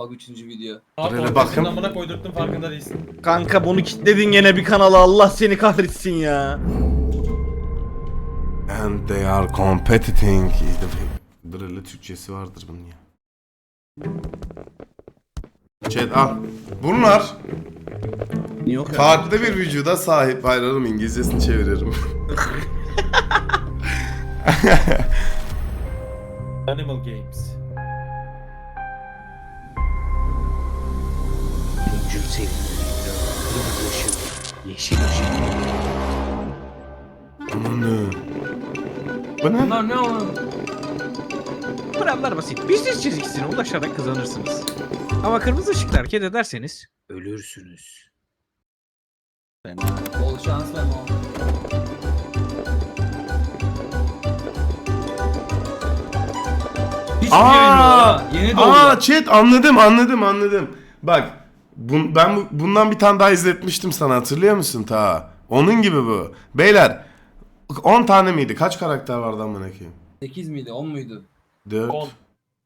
Bak üçüncü video. Abi Böyle ortasını bakın. amına koydurttun farkında değilsin. Kanka bunu kitledin gene bir kanala Allah seni kahretsin ya. And they are competing. Böyle Türkçesi vardır bunun ya. Chat al. Bunlar Yok ya. farklı bir vücuda sahip. Hayır oğlum İngilizcesini çeviririm. Animal Games. Kırmızı ışık. Yeşil ışık. Aman ne? Bu ne? Bunlar ne oğlum? Kurallar basit. Business çizgisine ulaşarak kazanırsınız. Ama kırmızı ışıkta hareket ederseniz ölürsünüz. Bol şans şey Aa! Yeni. Aa chat anladım anladım anladım. Bak bun, ben bu- bundan bir tane daha izletmiştim sana hatırlıyor musun ta? Onun gibi bu. Beyler 10 tane miydi? Kaç karakter vardı amına koyayım? 8 miydi 10 muydu? 4. 10.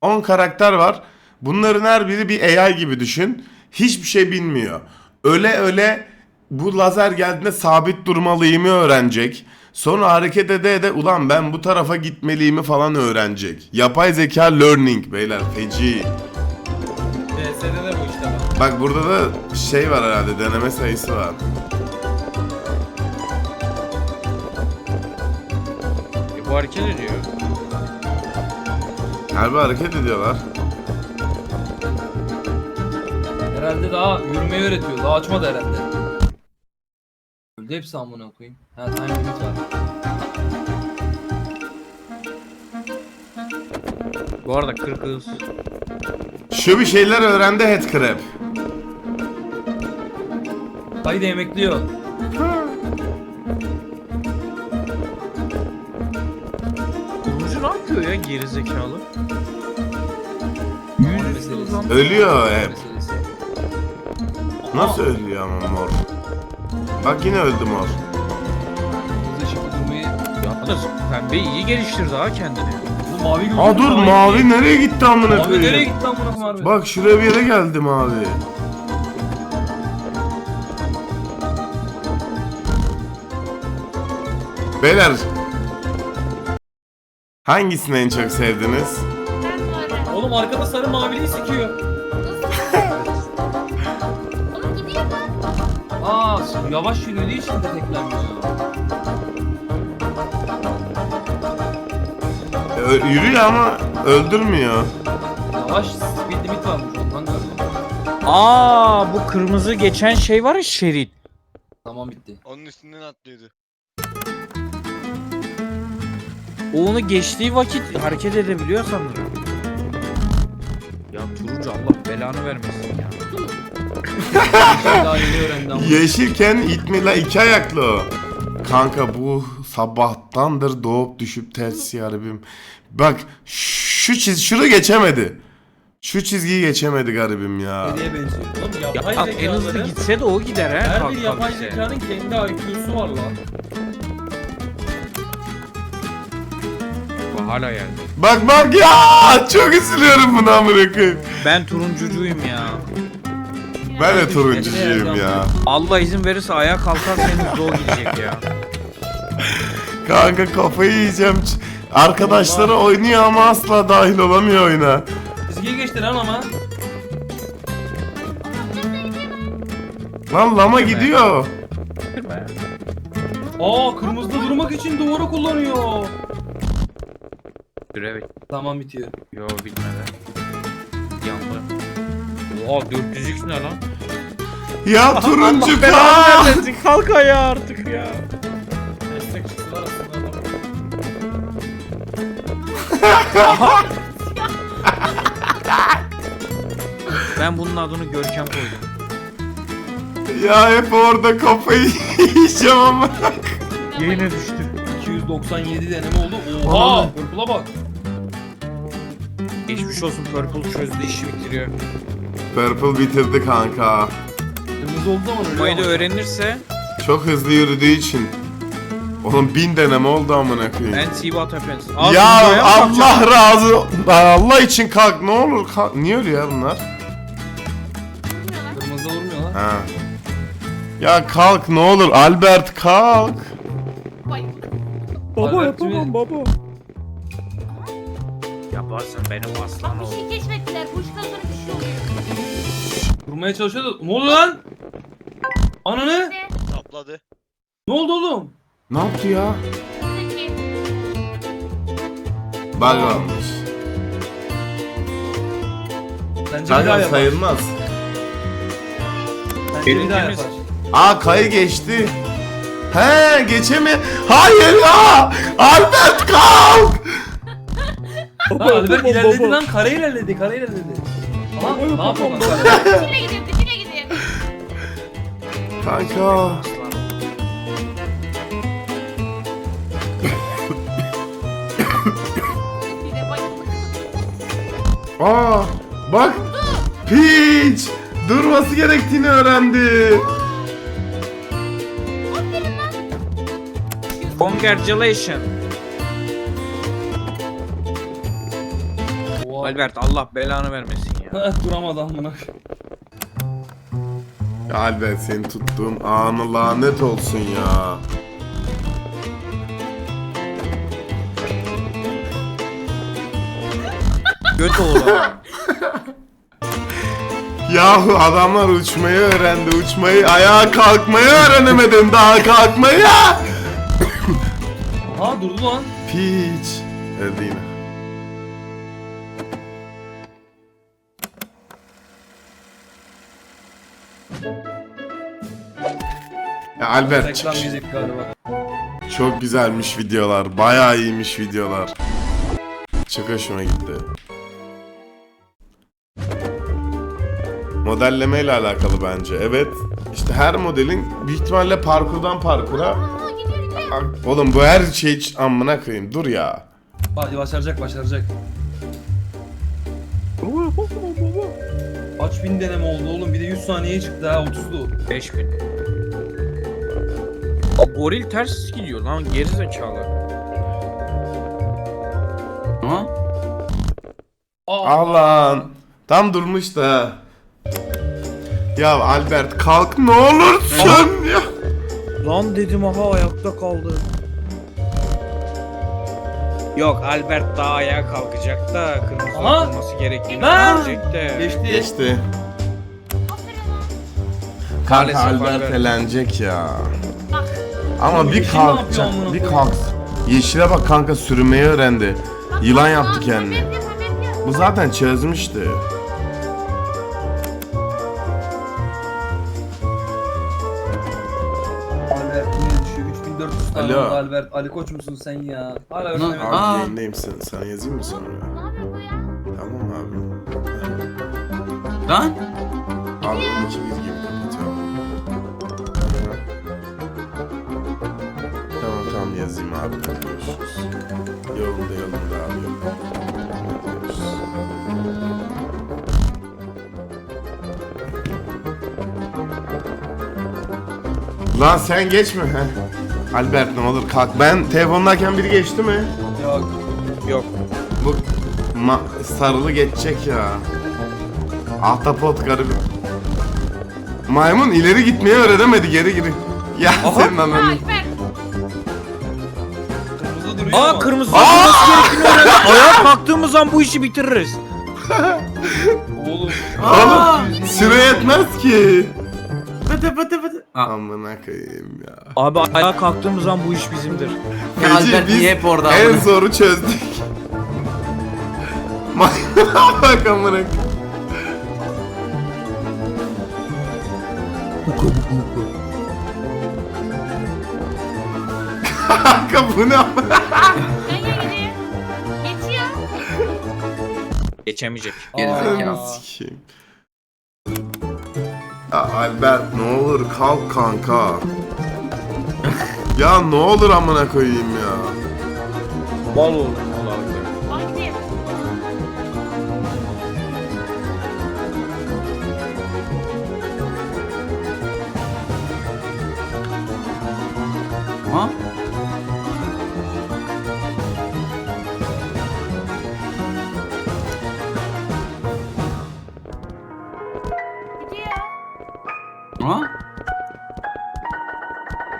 10 karakter var. Bunların her biri bir AI gibi düşün. Hiçbir şey bilmiyor. Öyle öyle bu lazer geldiğinde sabit durmalıyımı öğrenecek. Sonra hareket ede ede ulan ben bu tarafa gitmeliyimi falan öğrenecek. Yapay zeka learning beyler feci. DS'de de bu işte bak. Bak burada da şey var herhalde deneme sayısı var. E, bu hareket ediyor. Harbi hareket ediyorlar. Herhalde daha yürümeyi öğretiyor. Daha açmadı herhalde. Öldü hepsi amına koyayım. Ha time limit var. Bu arada kırk hız. Şu bir şeyler öğrendi headcrab. Dayı da emekliyor. Turuncu ne yapıyor ya gerizekalı? Mor meselesi. Ölüyor hep. Meselesi. Nasıl ölüyor ama mor? Bak yine öldü mor. Hızlı ışıklı durmayı. Yalnız pembe iyi geliştirdi ha kendini. Mavi gördün Aa mü? dur mavi nereye gitti amına Mavi nereye koyayım? gitti amına koyayım harbi? Bak şuraya bir yere geldi mavi. Beyler Hangisini en çok sevdiniz? Oğlum arkada sarı maviliği sikiyor. Oğlum gidiyor lan. Aa yavaş yürüdüğü için de teklenmiyor. Ö- yürüyor ama öldürmüyor. Yavaş speed limit varmış ondan. Aa bu kırmızı geçen şey var ya şerit. Tamam bitti. Onun üstünden atlıyordu. O onu geçtiği vakit hareket edebiliyor sanırım. Ya turuncu Allah belanı vermesin ya. Bir şey daha yeni öğrendi ama. Yeşilken itmila iki ayaklı o. Kanka bu sabahtandır doğup düşüp ters yarabim. Bak şu çiz şunu geçemedi. Şu çizgiyi geçemedi garibim ya. Hediye benziyor. Oğlum Ya yapay bak, en hızlı zekaların gitse de o gider he. her bir kalk yapay kalksa. zekanın kendi IQ'su var lan. Bu hala yani. Bak bak ya çok üzülüyorum buna amına koyayım. Ben turuncucuyum ya. Ben de turuncuyum ya. Allah izin verirse ayağa kalkarsanız o gidecek ya. Kanka kafayı yiyeceğim. Arkadaşları oynuyor ama asla dahil olamıyor oyuna. Çizgiyi geçti lan ama. Lan lama gidiyor. Aa kırmızıda durmak için duvara kullanıyor. Dur evet. Tamam bitiyor. Yo bitmedi. Yandı. Oha 400x ne lan? Ya turuncu Allah belanı kalk. vermesin kalk ayağa artık ya. Ben bunun adını Görkem koydum. Ya hep orada kafayı yiyeceğim ama. Yine düştü. 297 deneme oldu. Oha! Purple'a bak. Geçmiş olsun Purple çözdü işi bitiriyor. Purple bitirdi kanka. Kırmızı oldu ama öyle Mayı da ama. öğrenirse Çok hızlı yürüdüğü için. Oğlum bin deneme oldu amına koyayım. ben Seabat Happens. Ya Allah razı Allah için kalk ne olur kalk. Niye ölüyor ya bunlar? Ha. Ya kalk ne olur Albert kalk. Bayıldım. Baba yapamam baba. Yaparsın benim aslan Bak bir şey keşfettiler. Bu ışıktan sonra bir şey oluyor. Vurmaya çalışıyor da ne oldu lan? Ananı? Ne? Topladı. Ne oldu oğlum? Ne yaptı ya? Bug olmuş. Bence bir daha yapar. sayılmaz. Bence bir daha Elimiz- yapar. Aa kayı geçti. He geçemi. Hayır ya. Albert kalk. Ha Albert ilerledi lan kare ilerledi kare ilerledi. Aha ne lan kare? Dişiyle gidiyor. Dişiyle gidiyor. Kanka. Aa bak. Peach. Durması gerektiğini öğrendi. Aferin lan. Congratulations. Albert Allah belanı vermesin ya. Duramadı amına. Ya Albert senin tuttuğun anı lanet olsun ya. Göt oğlu. Yahu adamlar uçmayı öğrendi. Uçmayı, ayağa kalkmayı öğrenemedin daha kalkmayı. Aha durdu lan. Peach. Öldü yine. Ya Albert Reklam çık- müzik galiba. çok güzelmiş videolar. Bayağı iyiymiş videolar. Çok hoşuma gitti. Modelleme ile alakalı bence. Evet. İşte her modelin büyük ihtimalle parkurdan parkura. Oğlum bu her şey hiç amına koyayım. Dur ya. Hadi başaracak başaracak. Kaç bin deneme oldu oğlum bir de 100 saniyeye çıktı ha 30'du. 5000. Goril ters gidiyor lan geri zekalı. Aa, Allah'ın. Tam durmuş da. Ya Albert kalk ne olursun ya. Lan dedim aha ayakta kaldı. Yok Albert daha ayağa kalkacak da kırmızı Aha! olması gerektiğini Lan! bilecek de. Geçti. Geçti. Kanka Maalesef Albert Albert. elenecek ya. Bak. Ama bir yeşil ne yapıyor kalkacak. amına Bir koyayım? kalk. Yeşile bak kanka sürünmeyi öğrendi. Yılan yaptı kendini. Bu zaten çözmüştü. 1400 tane Alo. Albert. Ali Koç musun sen ya? Hala öğrenemedim. Abi Aa. yayındayım sen. Sana yazayım mı sonra? Tamam abi. Lan. Abi onu ikimiz gibi kapatıyorum. Tamam tamam yazayım abi. Görüşürüz. Yolunda yolunda abi. Lan sen geçme. heh. Albert ne olur kalk. Ben telefondayken biri geçti mi? Yok. Yok. Bu ma- sarılı geçecek ya. Ahtapot garip. Maymun ileri gitmeyi öğrenemedi geri giri. Ya senin Ha ananı. Alper. Kırmızı duruyor Aa ama. kırmızı olması gerektiğini öğrendi. Ayağa kalktığımız an bu işi bitiririz. Oğlum. Oğlum süre yetmez ki. pıtı pıtı pıtı. Amına koyayım ya. Abi ayağa kalktığımız an bu iş bizimdir. ya Albert niye hep orada? en zoru çözdük. Bak amına koyayım. Kanka bu ne yan gidiyor. Geçiyor. Geçemeyecek. Gerizekalı. Aa. Sikeyim. Albert ne olur kalk kanka. ya ne olur amına koyayım ya. Mal oğlum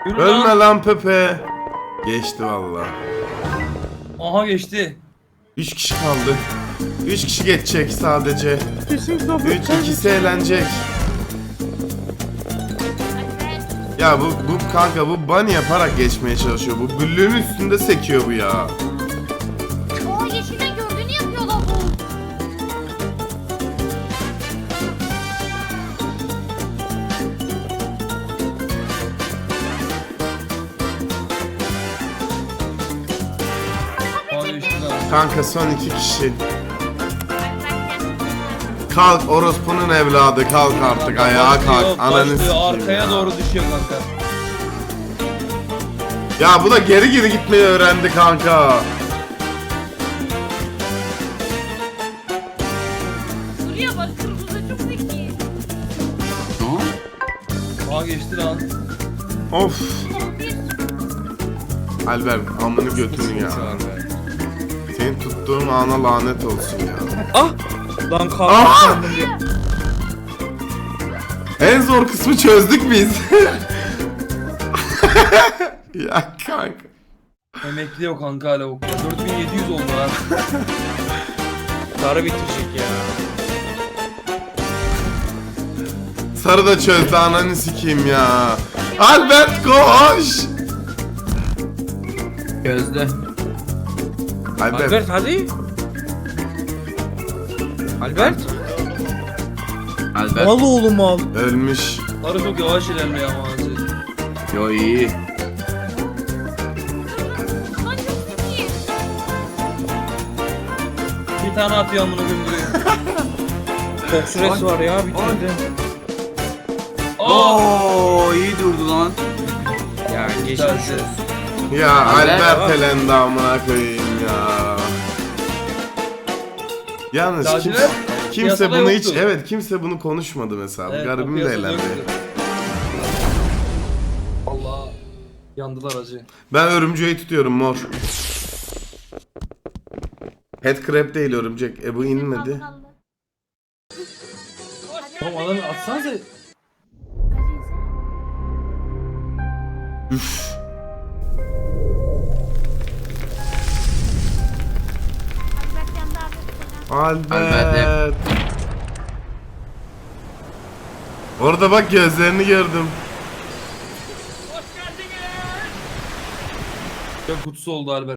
Yürü Ölme lan. lan Pepe. Geçti valla. Aha geçti. 3 kişi kaldı. 3 kişi geçecek sadece. 3 ikisi eğlenecek. Ya bu bu kanka bu bunny yaparak geçmeye çalışıyor. Bu büllüğün üstünde sekiyor bu ya. Kanka son iki kişi. Kalk orospunun evladı kalk artık ayağa kalk. Ananı sikeyim arkaya ya. doğru düşüyor kanka. Ya bu da geri geri gitmeyi öğrendi kanka. Şuraya bak kırmızı çok zeki. Aha geçti lan. Of. Albert amını götünü ya. Senin tuttuğun ana lanet olsun ya. Ah! Lan kalktım Ah! sandım ya. En zor kısmı çözdük biz. ya kanka. Emekli yok kanka hala o. 4700 oldu ha. Sarı bitirecek ya. Sarı da çözdü ananı sikeyim ya. Albert koş. Gözde. Albert. Albert hadi. Albert. Albert. Al oğlum al. Ölmüş. Sarı çok yavaş ilerliyor ama. Yo iyi. Bir tane atıyor koyayım buraya. Çok süresi var ya bitirdi. Aa! Oo iyi durdu lan. Ya geçmiş olsun. Ya Albert. Albert elendi amına koyayım ya. Yalnız Laciler, kimse, kimse piyasada bunu hiç yoktu. evet kimse bunu konuşmadı mesela. Evet, Garibim de piyasada elendi. yoktu. Allah. Yandılar acı. Ben örümceği tutuyorum mor. Headcrab değil örümcek. E bu inmedi. Kaldı. Oğlum adamı atsanıza. Üf. Albert. Albert. Orada bak gözlerini gördüm. Ya kutusu oldu Albert.